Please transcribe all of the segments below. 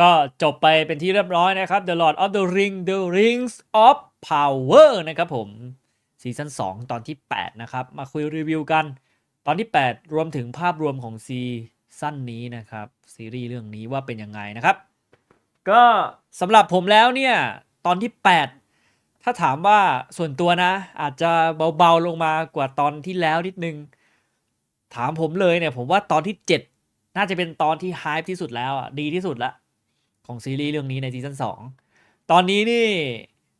ก็จบไปเป็นที่เรียบร้อยนะครับ The Lord of the Ring The Rings of Power นะครับผมซีซั่น2 ตอนที่ 8 นะครับ มาคุยรีวิวกัน ตอนที่ 8 รวมถึงภาพรวมของซีซั่นนี้นะครับ ซีรีส์เรื่องนี้ว่าเป็นยังไงนะครับ ก็สำหรับผมแล้วเนี่ย ตอนที่ 8 ถ้าถามว่าส่วนตัวนะ อาจจะเบาๆลงมากว่าตอนที่แล้วนิดนึง ถามผมเลยเนี่ย ผมว่าตอนที่ 7 น่าจะเป็นตอนที่ไฮป์ที่สุดแล้วอะดีที่สุดละ ของซีรีส์เรื่องนี้ในซีซั่นสองตอนนี้นี่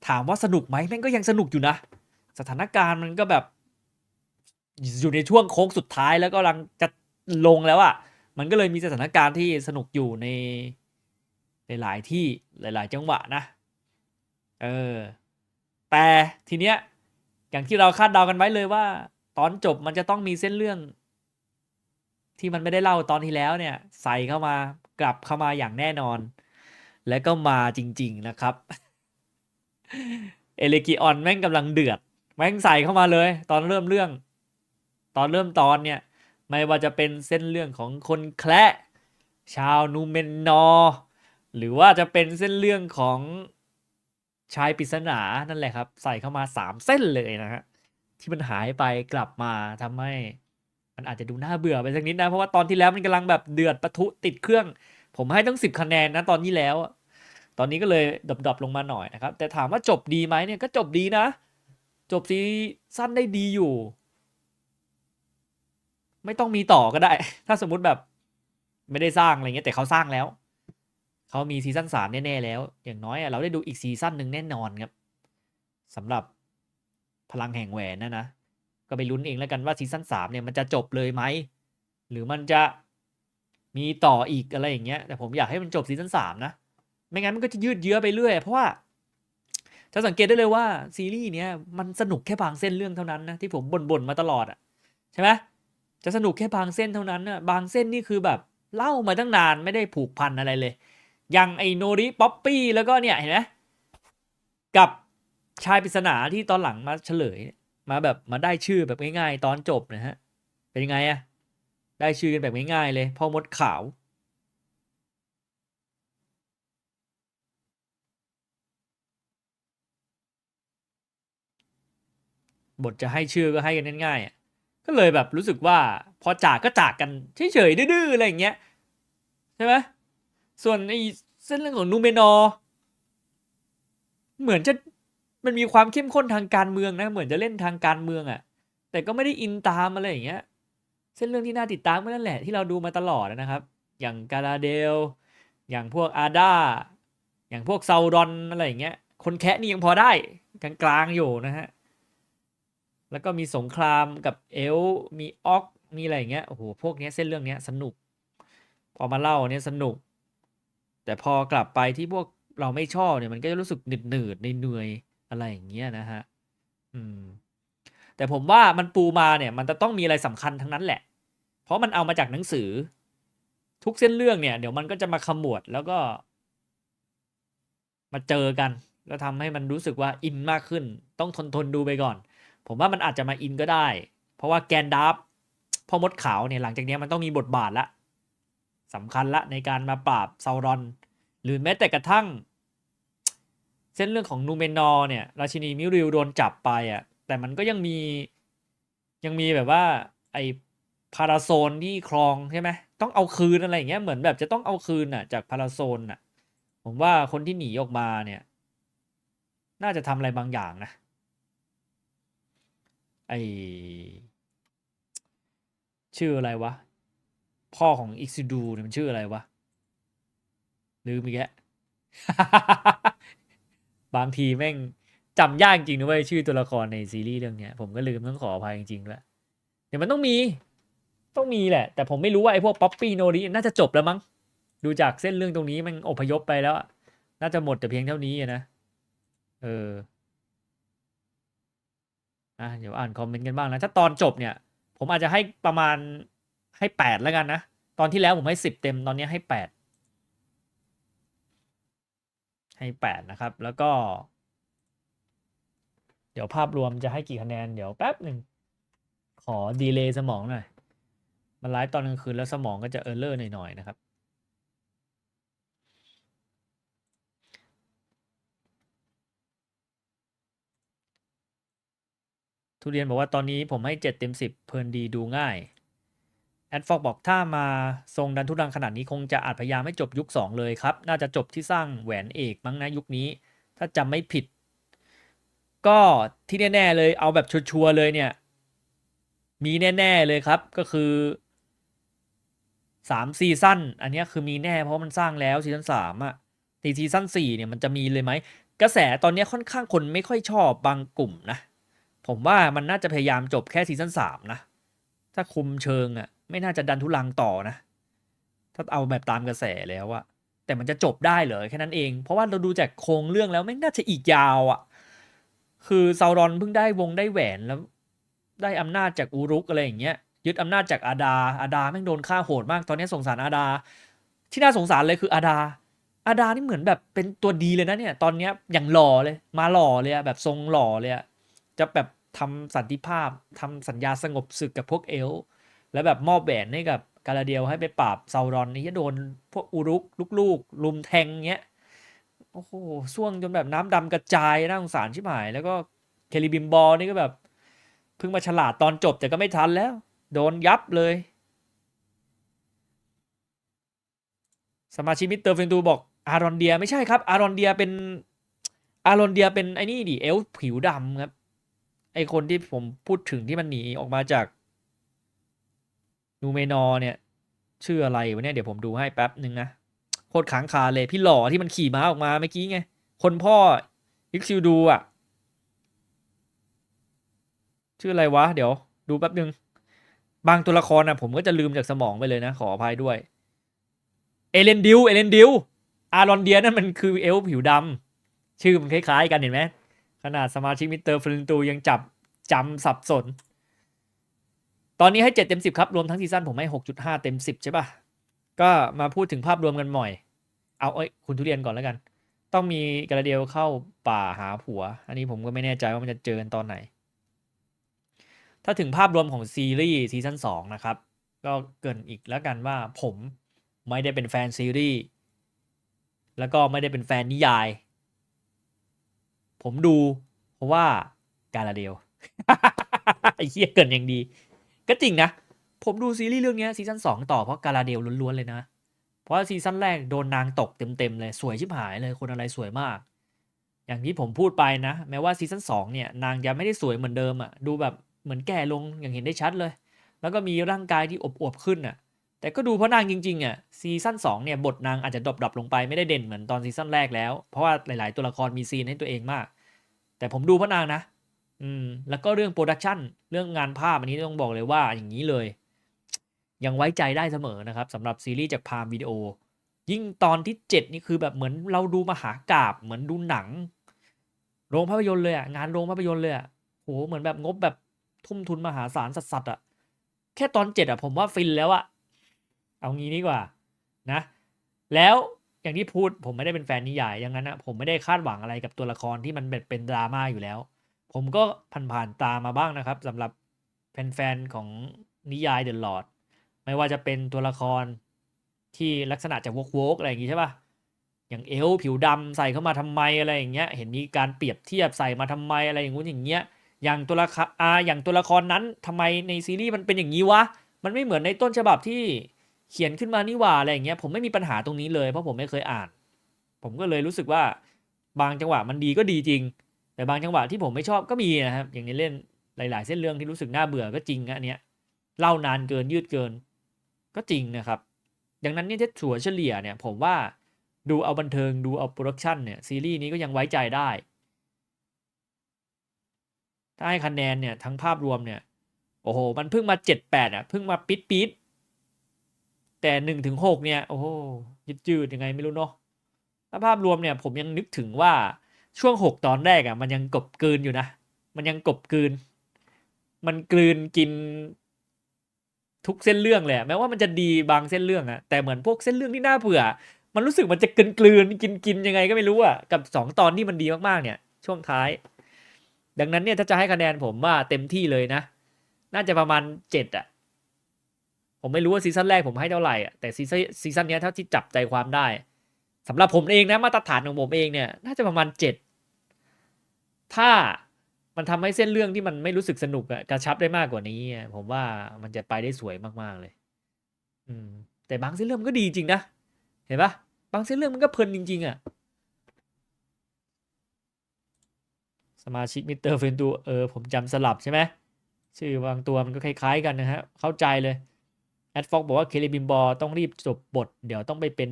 ถามว่าสนุกไหมแม่งก็ยังสนุกอยู่นะ สถานการณ์มันก็แบบ อยู่ในช่วงโค้งสุดท้ายแล้วก็กำลังจะลงแล้วอะ่ะมันก็เลยมีสถานการณ์ที่สนุกอยู่ในในหลายที่หลาย ๆ จังหวะนะ เออ แต่ทีเนี้ยอย่างที่เราคาดเดากันไว้เลยว่า ตอนจบมันจะต้องมีเส้นเรื่อง ที่มันไม่ได้เล่าตอนที่แล้วเนี่ย ใส่เข้ามากลับเข้ามาอย่างแน่นอน และก็มาจริง ๆนะครับ เอเลกิออนแม่งกำลังเดือด แม่งใส่เข้ามาเลย ตอนเริ่มเรื่อง ตอนเริ่มตอนเนี่ย ไม่ว่าจะเป็นเส้นเรื่องของคนแคระชาวนูเมนนอร์หรือว่าจะเป็นเส้นเรื่องของชายปริศนานั่นแหละครับ ใส่เข้ามาสามเส้นเลยนะฮะที่มันหายไปกลับมาทำให้ มันอาจจะดูน่าเบื่อไปสักนิดนะ เพราะว่าตอนที่แล้วมันกำลังแบบเดือดปะทุติดเครื่อง ผมให้ตั้งสิบคะแนนนะตอนนี้แล้วอะตอนนี้ก็เลยดรอปๆลงมาหน่อยนะครับ แต่ถามว่าจบดีไหมเนี่ยก็จบดีนะ จบซีซั่นได้ดีอยู่ ไม่ต้องมีต่อก็ได้ ถ้าสมมุติแบบไม่ได้สร้างอะไรเงี้ยแต่เขาสร้างแล้วเขามีซีซั่นสามแน่ๆแล้ว อย่างน้อยอะเราได้ดูอีกซีซั่นหนึ่งแน่นอนครับสำหรับพลังแห่งแหวนนะนะ ก็ไปลุ้นเองแล้วกันว่าซีซั่นสามเนี่ยมันจะจบเลยไหม หรือมันจะ มีต่ออีกอะไรอย่างเงี้ยแต่ผมอยากให้มันจบซีซั่นสามนะ ไม่งั้นมันก็จะยืดเยื้อไปเรื่อย เพราะว่าถ้าสังเกตได้เลยว่าซีรีส์เนี้ยมันสนุกแค่บางเส้นเรื่องเท่านั้นนะที่ผมบ่นๆมาตลอดอะใช่ไหมจะสนุกแค่บางเส้นเท่านั้นนะบางเส้นนี่คือแบบเล่ามาตั้งนานไม่ได้ผูกพันอะไรเลย อย่างไอโนริป๊อปปี้แล้วก็เนี่ยเห็นไหมกับชายปริศนาที่ตอนหลังมาเฉลย มาแบบมาได้ชื่อแบบง่ายๆ ตอนจบนะฮะ เป็นยังไงอะ ได้ชื่อกันแบบง่ายๆเลยพ่อมดขาวบทจะให้ชื่อก็ให้กันง่ายๆก็เลยแบบรู้สึกว่าพอจากก็จากกันเฉยๆดื้อๆอะไรอย่างเงี้ยใช่ไหมส่วนไอ้เส้นเรื่องของนูเมนอร์เหมือนจะมันมีความเข้มข้นทางการเมืองนะ เหมือนจะเล่นทางการเมืองอะ่ะ แต่ก็ไม่ได้อินตามอะไรอย่างเงี้ย เส้นเรื่องที่น่าติดตามก็นั่นแหละที่เราดูมาตลอดนะครับ อย่างกาลาเดล อย่างพวกอาดาอย่างพวกซาวรอนอะไรอย่างเงี้ย คนแคะนี่ยังพอได้กลางๆอยู่นะฮะ แล้วก็มีสงครามกับเอล มีออก มีอะไรอย่างเงี้ย โอ้โห พวกเนี้ยเส้นเรื่องเนี้ยสนุก พอมาเล่าเนี้ยสนุก แต่พอกลับไปที่พวกเราไม่ชอบเนี่ยมันก็จะรู้สึกหนืดหนืดเหนื่อยอะไรอย่างเงี้ยนะฮะ อืม แต่ผมว่ามันปูมาเนี่ยมันจะต้องมีอะไรสำคัญทั้งนั้นแหละ เพราะมันเอามาจากหนังสือ ทุกเส้นเรื่องเนี่ยเดี๋ยวมันก็จะมาขมวดแล้วก็ มาเจอกัน แล้วทำให้มันรู้สึกว่าอินมากขึ้น ต้องทนทนดูไปก่อน ผมว่ามันอาจจะมาอินก็ได้ เพราะว่าแกนดับพ่อมดขาวเนี่ยหลังจากนี้มันต้องมีบทบาทละสำคัญละในการมาปราบซาวรอน หรือแม้แต่กระทั่ง เส้นเรื่องของนูเมนอร์เนี่ย ราชินีมิริวโดนจับไปอะ แต่มันก็ยังมียังมีแบบว่า ไอพาราโซนที่ครองใช่ไหมต้องเอาคืนอะไรอย่างเงี้ยเหมือนแบบจะต้องเอาคืนอะ จากพาราโซนอะ ผมว่าคนที่หนีออกมาเนี่ย น่าจะทำอะไรบางอย่างนะไอชื่ออะไรวะ พ่อของอิกซิดูเนี่ยมันชื่ออะไรวะลืมอีกแล้วบางทีแม่ง จำยากจริงนะเว้ยชื่อตัวละครในซีรีส์เรื่องเนี้ยผมก็ลืมต้องขออภัยจริงๆด้วยเดี๋ยวมันต้องมีต้องมีแหละ แต่ผมไม่รู้ว่าไอ้พวกป๊อปปี้โนริน่าจะจบแล้วมั้งดูจากเส้นเรื่องตรงนี้มันอพยพไปแล้วน่าจะหมดแต่เพียงเท่านี้นะเอออะเดี๋ยวอ่านคอมเมนต์กันบ้างนะถ้าตอนจบเนี่ย ผมอาจจะให้ประมาณให้แปดแล้วกันนะตอนที่แล้วผมให้สิบเต็มตอนนี้ให้แปดให้แปดนะครับ แล้วก็ เดี๋ยวภาพรวมจะให้กี่คะแนน เดี๋ยวแป๊บหนึ่ง ขอดีเลย์สมองหน่อย มันไลฟ์ตอนกลางคืนแล้วสมองก็จะเออร์เลอร์หน่อยๆนะครับ ทุเรียนบอกว่าตอนนี้ผมให้เจ็ดเต็มสิบเพลินดีดูง่ายแอดฟอกบอกถ้ามาทรงดันทุรังขนาดนี้คงจะอาจพยายามให้จบยุค 2 เลยครับ น่าจะจบที่สร้างแหวนเอกมั้งนะยุคนี้ ถ้าจำไม่ผิด ก็ที่แน่ๆเลยเอาแบบชัวร์ๆเลยเนี่ย มีแน่ ๆเลยครับก็คือสามซีซั่นอันนี้คือมีแน่เพราะมันสร้างแล้วซีซั่นสามอะตีซีซั่นสี่เนี่ยมันจะมีเลยไหมกระแสตอนนี้ค่อนข้างคนไม่ค่อยชอบบางกลุ่มนะ ผมว่ามันน่าจะพยายามจบแค่ซีซั่นสามนะ ถ้าคุมเชิงอะไม่น่าจะดันทุลังต่อนะ ถ้าเอาแบบตามกระแสแล้วอะแต่มันจะจบได้เหรอแค่นั้นเอง เพราะว่าเราดูจากโครงเรื่องแล้วไม่น่าจะอีกยาวอะ่ะ คือซาวรอนเพิ่งได้วงได้แหวนแล้ว ได้อำนาจจากอูรุกอะไรอย่างเงี้ยยึดอำนาจจากอาดา อาดาแม่งโดนฆ่าโหดมาก ตอนนี้สงสารอาดา ที่น่าสงสารเลยคืออาดา อาดานี่เหมือนแบบเป็นตัวดีเลยนะเนี่ย ตอนเนี้ยอย่างหล่อเลย มาหล่อเลยอะแบบทรงหล่อเลยอะจะแบบทำสันติภาพทำสัญญาสงบศึกกับพวกเอล แล้วแบบมอบแหวนให้กับกาลาเดียวให้ไปปราบซาวรอนนี่จะโดนพวกอุรุกลูกๆลุมแทงเงี้ย โอ้โหส่วงจนแบบน้ำดำกระจายน่าสงสารชิบหาย แล้วก็เคลิบิมบอลนี่ก็แบบเพิ่งมาฉลาดตอนจบแต่ก็ไม่ทันแล้ว โดนยับเลย สมาชิกมิสเตอร์เฟนตูบอกอารอนเดียไม่ใช่ครับ อารอนเดียเป็น อารอนเดียเป็นไอ้นี่ดิเอลผิวดำครับ ไอคนที่ผมพูดถึงที่มันหนีออกมาจากนูเมนอเนี่ย ชื่ออะไรวะเนี่ยเดี๋ยวผมดูให้แป๊บหนึ่งนะ คตรค้างคาเลยพี่หล่อที่มันขี่ม้าออกมาเมื่อกี้ไง คนพ่ออิกซิลดูอะ ชื่ออะไรวะ เดี๋ยว ดูแป๊บหนึ่งบางตัวละครนะผมก็จะลืมจากสมองไปเลยนะ ขออภัยด้วย เอเลนดิวเอเลนดิวอารอนเดียนั่นมันคือเอลผิวดำชื่อมันคล้ายๆกันเห็นไหมขนาดสมาชิกมิสเตอร์ฟลินตูยังจับจำสับสน ตอนนี้ให้ 7 เต็ม 10 ครับ รวมทั้งซีซั่นผมให้ 6.5 เต็ม 10 ใช่ปะก็มาพูดถึงภาพรวมกันหน่อย เอาเอ้ยคุณทุเรียนก่อนแล้วกัน ต้องมีกระเดียวเข้าป่าหาผัว อันนี้ผมก็ไม่แน่ใจว่ามันจะเจอกันตอนไหน ถ้าถึงภาพรวมของซีรีส์ซีซั่น2นะครับ ก็เกินอีกแล้วกันว่าผมไม่ได้เป็นแฟนซีรีส์แล้วก็ไม่ได้เป็นแฟนนิยาย ผมดูเพราะว่าการาเดลไอ้เหี้ยเกินอย่างดี ก็จริงนะ ผมดูซีรีส์เรื่องนี้ซีซั่นสองต่อเพราะการาเดลล้วนๆเลยนะ เพราะซีซั่นแรกโดนนางตกเต็มๆเลยสวยชิบหายเลยคนอะไรสวยมาก อย่างที่ผมพูดไปนะ แม้ว่าซีซั่นสองเนี่ยนางจะไม่ได้สวยเหมือนเดิมอะ่ะดูแบบเหมือนแก่ลงอย่างเห็นได้ชัดเลย แล้วก็มีร่างกายที่อวบๆขึ้นอะแต่ก็ดูเพราะนางจริงๆอะซีซั่น2เนี่ยบทนางอาจจะดรอปๆลงไปไม่ได้เด่นเหมือนตอนซีซั่นแรกแล้ว เพราะว่าหลาย ๆ ตัวละครมีซีนให้ตัวเองมาก แต่ผมดูเพราะนางนะ อืมแล้วก็เรื่องโปรดักชันเรื่องงานภาพอันนี้ต้องบอกเลยว่าอย่างนี้เลย ยังไว้ใจได้เสมอนะครับสำหรับซีรีส์จากพามวิดีโอ ยิ่งตอนที่ 7 นี่คือแบบเหมือนเราดูมหากราบเหมือนดูหนัง โรงภาพยนตร์เลยอะงานโรงภาพยนตร์เลยอะโหเหมือนแบบงบแบบทุ่มทุนมหาศาลสัสๆอะแค่ตอนเจ็ดอะผมว่าฟินแล้วอะเอางี้ดีกว่านะ แล้วอย่างที่พูดผมไม่ได้เป็นแฟนนิยายอย่างนั้นนะผมไม่ได้คาดหวังอะไรกับตัวละครที่มันเป็นเป็นดราม่าอยู่แล้ว ผมก็ผ่านๆตามาบ้างนะครับสำหรับแฟนๆของนิยายเดอะลอด ไม่ว่าจะเป็นตัวละครที่ลักษณะจากวกวกอะไรอย่างงี้ใช่ปะอย่างเอลผิวดำใส่เข้ามาทำไมอะไรอย่างเงี้ยเห็นมีการเปรียบเทียบใส่มาทำไมอะไรอย่างงู้นอย่างเงี้ยอย่างตัวละครอาอย่างตัวละครนั้นทำไมในซีรีส์มันเป็นอย่างนี้วะมันไม่เหมือนในต้นฉบับที่เขียนขึ้นมานี่หว่าอะไรอย่างเงี้ยผมไม่มีปัญหาตรงนี้เลยเพราะผมไม่เคยอ่าน ผมก็เลยรู้สึกว่าบางจังหวะมันดีก็ดีจริง แต่บางจังหวะที่ผมไม่ชอบก็มีนะครับอย่างในเล่นหลาย ๆ เส้นเรื่องที่รู้สึกน่าเบื่อก็จริงนะอันเนี้ยเล่านานเกินยืดเกิน ก็จริงนะครับ ดังนั้นเนี่ยถ้าถัวเฉลี่ยเนี่ยผมว่าดูเอาบันเทิงดูเอาโปรดักชันเนี่ยซีรีส์นี้ก็ยังไว้ใจได้ ถ้าให้คะแนนเนี่ยทั้งภาพรวมเนี่ยโอ้โห มันเพิ่งมาเจ็ดแปดอะเพิ่งมาปิดปิดแต่หนึ่งถึงหกเนี่ยโอ้โหยืดยืดยังไงไม่รู้เนาะถ้าภาพรวมเนี่ยผมยังนึกถึงว่าช่วงหกตอนแรกอะมันยังกบกลืนอยู่นะ มันยังกบกลืน มันกลืนกิน ทุกเส้นเรื่องเลยอะแม้ว่ามันจะดีบางเส้นเรื่องอะแต่เหมือนพวกเส้นเรื่องที่น่าเบื่อ มันรู้สึกมันจะกลืนกลืนกินกินยังไงก็ไม่รู้อะกับสองตอนที่มันดีมากๆเนี่ย ช่วงท้าย ดังนั้นเนี่ยถ้าจะให้คะแนนผมว่าเต็มที่เลยนะ น่าจะประมาณเจ็ดอะผมไม่รู้ว่าซีซั่นแรกผมให้เท่าไหร่อะแต่ซีซั่นซีซั่นเนี้ยเท่าที่จับใจความได้สำหรับผมเองนะมาตรฐานของผมเองเนี่ย น่าจะประมาณเจ็ดถ้า มันทำให้เส้นเรื่องที่มันไม่รู้สึกสนุกอะกระชับได้มากกว่านี้ผมว่ามันจะไปได้สวยมากๆเลย อืม แต่บางเส้นเรื่องมันก็ดีจริงนะเห็นปะบางเส้นเรื่องมันก็เพลินจริง ๆอะสมาชิกมิสเตอร์เฟนตูเออผมจำสลับใช่ไหมชื่อบางตัวมันก็คล้ายๆกันนะฮะ เข้าใจเลยแอดฟอกบอกว่าเคเลบิมบอต้องรีบจบบท เดี๋ยวต้องไปเป็น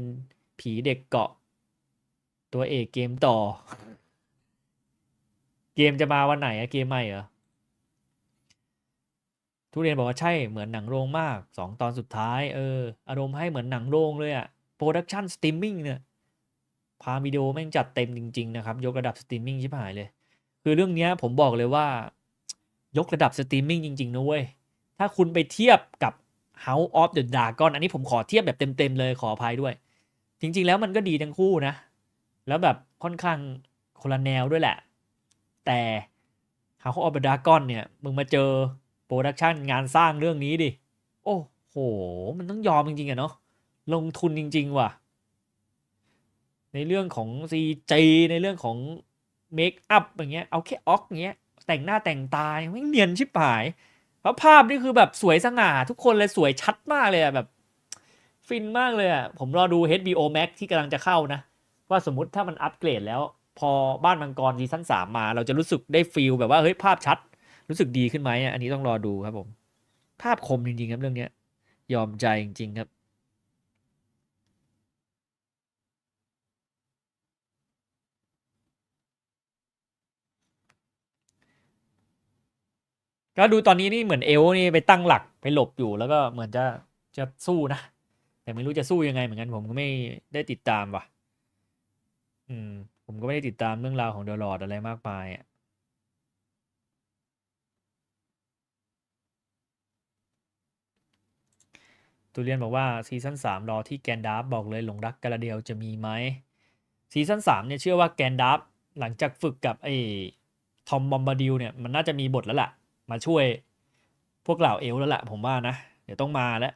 ผีเด็กเกาะ ตัวเอกเกมต่อ เกมจะมาวันไหนอะเกมใหม่เหรอทุเรียนบอกว่าใช่เหมือนหนังโรงมากสองตอนสุดท้าย เออ อารมณ์ให้เหมือนหนังโรงเลยอะโปรดักชันสตรีมมิ่งเนี่ย พาวิดีโอแม่งจัดเต็มจริง ๆ นะครับ ยกระดับสตรีมมิ่งชิบหายเลย คือเรื่องเนี้ยผมบอกเลยว่า ยกระดับสตรีมมิ่งจริง ๆ นะเว้ย ถ้าคุณไปเทียบกับ House of the Dragon อันนี้ผมขอเทียบแบบเต็ม ๆ เลยขออภัยด้วย จริง ๆ แล้วมันก็ดีทั้งคู่นะ แล้วแบบค่อนข้างคนละแนวด้วยแหละ แต่ House of the Dragon เนี่ย มึงมาเจอโปรดักชันงานสร้างเรื่องนี้ดิ โอ้โห มันต้องยอมจริงๆอะเนาะลงทุนจริง ๆ ว่ะ ในเรื่องของ CG ในเรื่องของเมคอัพอย่างเงี้ย เอาแค่ออกเงี้ย แต่งหน้าแต่งตายไม่เนียนชิบหาย เพราะภาพนี่คือแบบสวยสง่า ทุกคนเลยสวยชัดมากเลยอะแบบ ฟินมากเลยอะผมรอดู HBO Max ที่กำลังจะเข้านะ ว่าสมมติถ้ามันอัปเกรดแล้ว พอบ้านมังกรซีซั่นสามมา เราจะรู้สึกได้ฟีลแบบว่าเฮ้ยภาพชัด รู้สึกดีขึ้นไหมอันนี้ต้องรอดูครับผม ภาพคมจริงๆครับเรื่องเนี้ยยอมใจจริง ๆ ครับก็ดูตอนนี้นี่เหมือนเอลนี่ไปตั้งหลักไปหลบอยู่แล้วก็เหมือนจะจะสู้นะ แต่ไม่รู้จะสู้ยังไงเหมือนกันผมก็ไม่ได้ติดตามว่ะ อืม ผมก็ไม่ได้ติดตามเรื่องราวของเดอะลอดอะไรมากมายอะตูเรียนบอกว่าซีซั่นสามรอที่แกนดาร์ฟบอกเลยหลงรักกาลาเดียวจะมีไหมซีซั่นสามเนี่ยเชื่อว่าแกนดาร์ฟหลังจากฝึกกับไอ้ทอมบอมบาดิลเนี่ยมันน่าจะมีบทแล้วล่ะ มาช่วยพวกเหล่าเอลแล้วล่ะ ผมว่านะ เดี๋ยวต้องมาแล้ว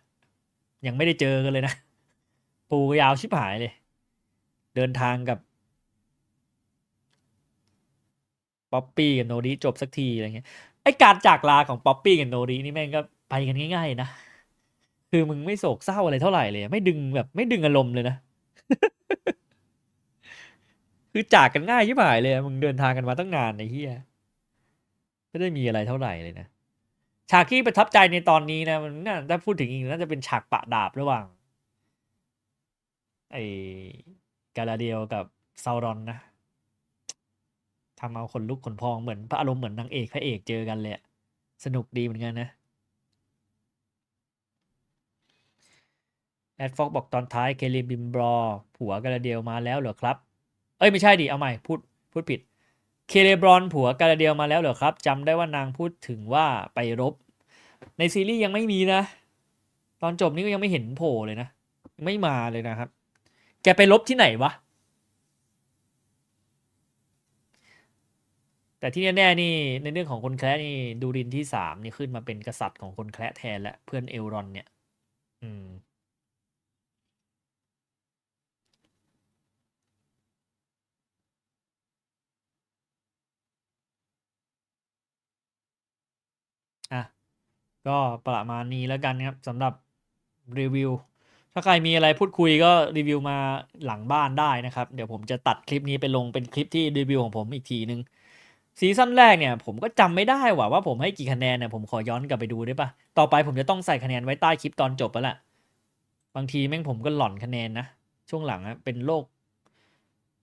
ยังไม่ได้เจอกันเลยนะ ปูยาวชิบหายเลย เดินทางกับ ป๊อปปี้กับโนริจบสักทีอะไรเงี้ยไอการจากลาของป๊อปปี้กับโนรินี่แม่งก็ไปกันง่ายๆนะคือมึงไม่โศกเศร้าอะไรเท่าไหร่เลย ไม่ดึงแบบไม่ดึงอารมณ์เลยนะ คือจากกันง่ายชิบหายเลย มึงเดินทางกันมาตั้งนานไอ้เหี้ยไม่ได้มีอะไรเท่าไหร่เลยนะฉากที่ประทับใจในตอนนี้นะมันน่าถ้าพูดถึงอีกน่าจะเป็นฉากปะดาบระหว่างไอ้กาลาเดียลกับซาวรอนนะ ทำเอาคนลุกขนพองเหมือนพระอารมณ์เหมือนนางเอกพระเอกเจอกันเลยสนุกดีเหมือนกันนะแอดฟอกบอกตอนท้ายเคลิบิมบรอ ผัวกาลาเดียลมาแล้วเหรอครับ เอ้ยไม่ใช่ดิเอาใหม่พูดพูดผิด เคเลบรอนผัวกาลาเดียลมาแล้วเหรอครับจำได้ว่านางพูดถึงว่าไปรบ ในซีรีส์ยังไม่มีนะ ตอนจบนี่ก็ยังไม่เห็นโผล่เลยนะ ไม่มาเลยนะครับ แกไปรบที่ไหนวะ แต่ที่แน่ๆนี่ในเรื่องของคนแคระนี่ดูรินที่สามนี่ขึ้นมาเป็นกษัตริย์ของคนแคระแทนและเพื่อนเอลรอนเนี่ย อืมอะก็ประมาณนี้แล้วกันครับสำหรับรีวิว ถ้าใครมีอะไรพูดคุยก็รีวิวมาหลังบ้านได้นะครับ เดี๋ยวผมจะตัดคลิปนี้ไปลงเป็นคลิปที่รีวิวของผมอีกทีนึง ซีซั่นแรกเนี่ยผมก็จำไม่ได้ว่าว่าผมให้กี่คะแนนเนี่ยผมขอย้อนกลับไปดูได้ปะต่อไปผมจะต้องใส่คะแนนไว้ใต้คลิปตอนจบแล้วแหละบางทีแม่งผมก็หล่อนคะแนนนะ ช่วงหลังอะเป็นโรค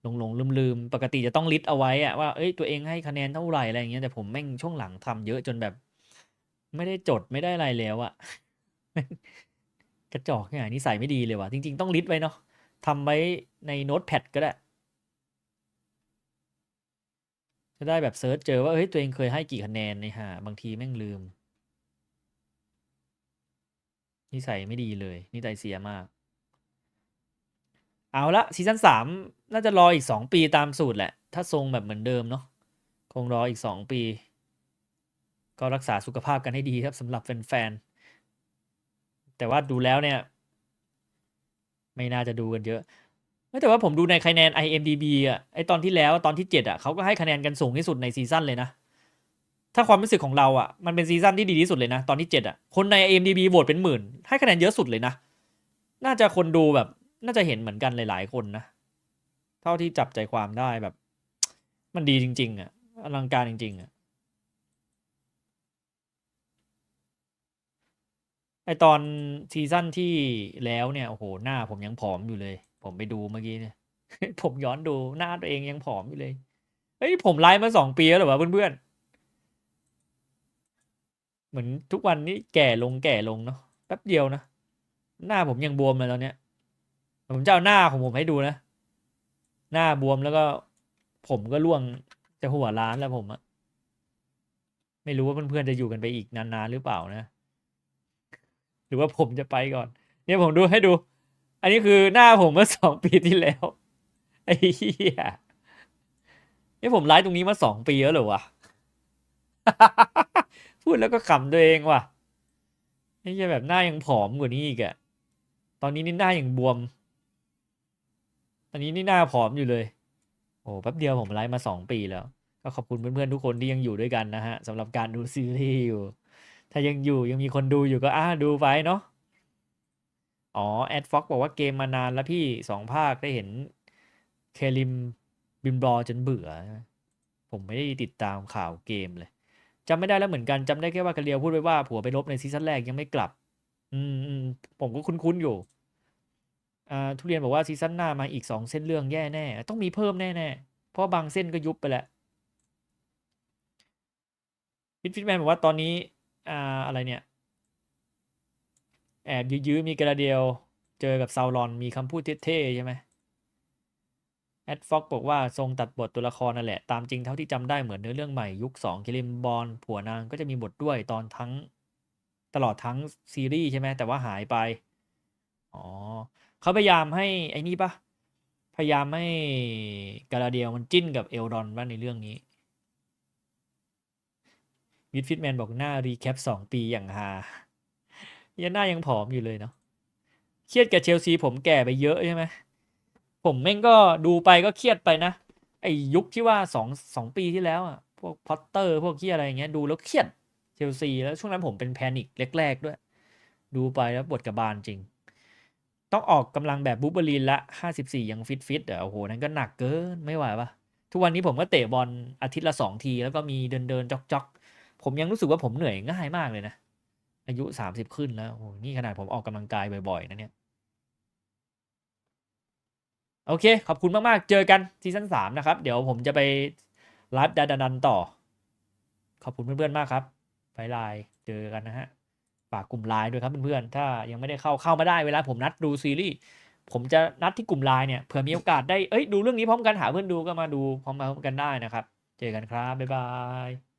หลงหลงลืมลืมปกติจะต้องลิสต์เอาไว้อะว่าเอ้ยตัวเองให้คะแนนเท่าไหร่อะไรอย่างเงี้ยแต่ผมแม่งช่วงหลังทำเยอะจนแบบ ไม่ได้จดไม่ได้อะไรแล้วอะกระจอกเนี่ยนิสัยไม่ดีเลยว่ะจริง ๆ ต้องลิสต์ไว้เนาะทำไว้ในโน้ตแพดก็ได้ จะได้แบบเซิร์ชเจอว่าเฮ้ยตัวเองเคยให้กี่คะแนนเนี่ยฮะบางทีแม่งลืม นิสัยไม่ดีเลย นิสัยเสียมาก เอาละซีซั่นสามน่าจะรออีกสองปีตามสูตรแหละ ถ้าทรงแบบเหมือนเดิมเนาะคงรออีกสองปี ก็รักษาสุขภาพกันให้ดีครับสำหรับแฟนๆแต่ว่าดูแล้วเนี่ย ไม่น่าจะดูกันเยอะ แต่ว่าผมดูในคะแนน IMDB อะไอตอนที่แล้วตอนที่เจ็ดอะเขาก็ให้คะแนนกันสูงที่สุดในซีซั่นเลยนะ ถ้าความรู้สึกของเราอะมันเป็นซีซั่นที่ดีที่สุดเลยนะ ตอนที่เจ็ดอะ คนใน IMDb โหวตเป็นหมื่น ให้คะแนนเยอะสุดเลยนะ น่าจะคนดูแบบ น่าจะเห็นเหมือนกันหลาย ๆ คนนะ เท่าที่จับใจความได้แบบ มันดีจริง ๆ อะอลังการจริง ๆ อะไอตอนซีซั่นที่แล้วเนี่ยโอ้โหหน้าผมยังผอมอยู่เลย ผมไปดูเมื่อกี้เนี่ย ผมย้อนดูหน้าตัวเองยังผอมอยู่เลย เฮ้ย ผมไลฟ์มาสองปีแล้วเหรอวะเพื่อนๆ เหมือนทุกวันนี้แก่ลงแก่ลงเนาะแป๊บเดียวนะ หน้าผมยังบวมเลยตอนเนี้ย ผมจะเอาหน้าของผมให้ดูนะ หน้าบวมแล้วก็ ผมก็ร่วงจะหัวล้านแล้วผมอะไม่รู้ว่าเพื่อนๆจะอยู่กันไปอีกนานๆหรือเปล่านะ หรือว่าผมจะไปก่อน เนี่ยผมดูให้ดู อันนี้คือหน้าผมเมื่อสองปีที่แล้ว ไอ้เหี้ยนี่ผมไลฟ์ตรงนี้มาสองปีแล้วเหรอวะ พูดแล้วก็ขำตัวเองว่ะไอ้เหี้ยแบบหน้ายังผอมกว่านี้อีกอะตอนนี้นี่หน้ายังบวม ตอนนี้นี่หน้าผอมอยู่เลย โอ้แป๊บเดียวผมไลฟ์มาสองปีแล้ว ก็ขอบคุณเพื่อนๆทุกคนที่ยังอยู่ด้วยกันนะฮะสำหรับการดูซีรีส์อยู่ ถ้ายังอยู่ยังมีคนดูอยู่ก็อ่าดูไปเนาะ อ๋อแอดฟ็อกบอกว่าเกมมานานแล้วพี่สองภาคได้เห็นเคลิมบิมบอจนเบื่อ ผมไม่ได้ติดตามข่าวเกมเลยจำไม่ได้แล้วเหมือนกันจำได้แค่ว่ากาเลียวพูดไว้ว่าผัวไปลบในซีซั่นแรกยังไม่กลับ อืมอืมผมก็คุ้นๆอยู่อ่าทุเรียนบอกว่าซีซั่นหน้ามาอีกสองเส้นเรื่องแย่แน่ต้องมีเพิ่มแน่ๆเพราะบางเส้นก็ยุบไปแล้วฟิตฟิตแมนบอกว่าตอนนี้อ่าอะไรเนี่ย แอบยื้อมีกระเดียว เจอกับซาวรอนมีคำพูดเท่ๆใช่ไหมแอดฟ็อกบอกว่าทรงตัดบทตัวละครนั่นแหละ ตามจริงเท่าที่จำได้เหมือนเนื้อเรื่องใหม่ยุคสองคิริมบอลผัวนางก็จะมีบทด้วยตอนทั้งตลอดทั้งซีรีส์ใช่ไหมแต่ว่าหายไป อ๋อเขาพยายามให้ไอ้นี่ปะพยายามให้กาลาเดียวมันจิ้นกับเอลรอนบ้างในเรื่องนี้วิดฟิตแมนบอกหน้ารีแคปสองปีอย่างฮา ยังหน้ายังผอมอยู่เลยเนาะเครียดกับเชลซีผมแก่ไปเยอะใช่ไหมผมแม่งก็ดูไปก็เครียดไปนะไอยุคที่ว่าสองสองปีที่แล้วอะพวกพอตเตอร์พวกที่อะไรอย่างเงี้ยดูแล้วเครียดเชลซีแล้วช่วงนั้นผมเป็นแพนิคแรก ๆ ด้วย ดูไปแล้วปวดกระบาลจริง ต้องออกกำลังแบบบูเบอรีนละห้าสิบสี่ยังฟิตฟิตอ่โอ้โห นั่นก็หนักเกินไม่ไหวปะทุกวันนี้ผมก็เตะบอลอาทิตย์ละสองที แล้วก็มีเดินเดินจ็อกจ็อกผมยังรู้สึกว่าผมเหนื่อยง่ายมากเลยนะ อายุสามสิบขึ้นแล้วโอ้นี่ขนาดผมออกกำลังกายบ่อยๆนะเนี่ย โอเค ขอบคุณมากๆ เจอกันซีซั่นสามนะครับ เดี๋ยวผมจะไปไลฟ์ดันดันต่อ ขอบคุณเพื่อนๆมากครับ ไปไลน์เจอกันนะฮะ ฝากกลุ่มไลน์ด้วยครับเพื่อนๆ ถ้ายังไม่ได้เข้าเข้ามาได้เวลาผมนัดดูซีรีส์ผมจะนัดที่กลุ่มไลน์เนี่ยเผื่อมีโอกาสได้เอ้ยดูเรื่องนี้พร้อมกันหาเพื่อนดูก็มาดูพร้อมกันได้นะครับ เจอกันครับบ๊ายบาย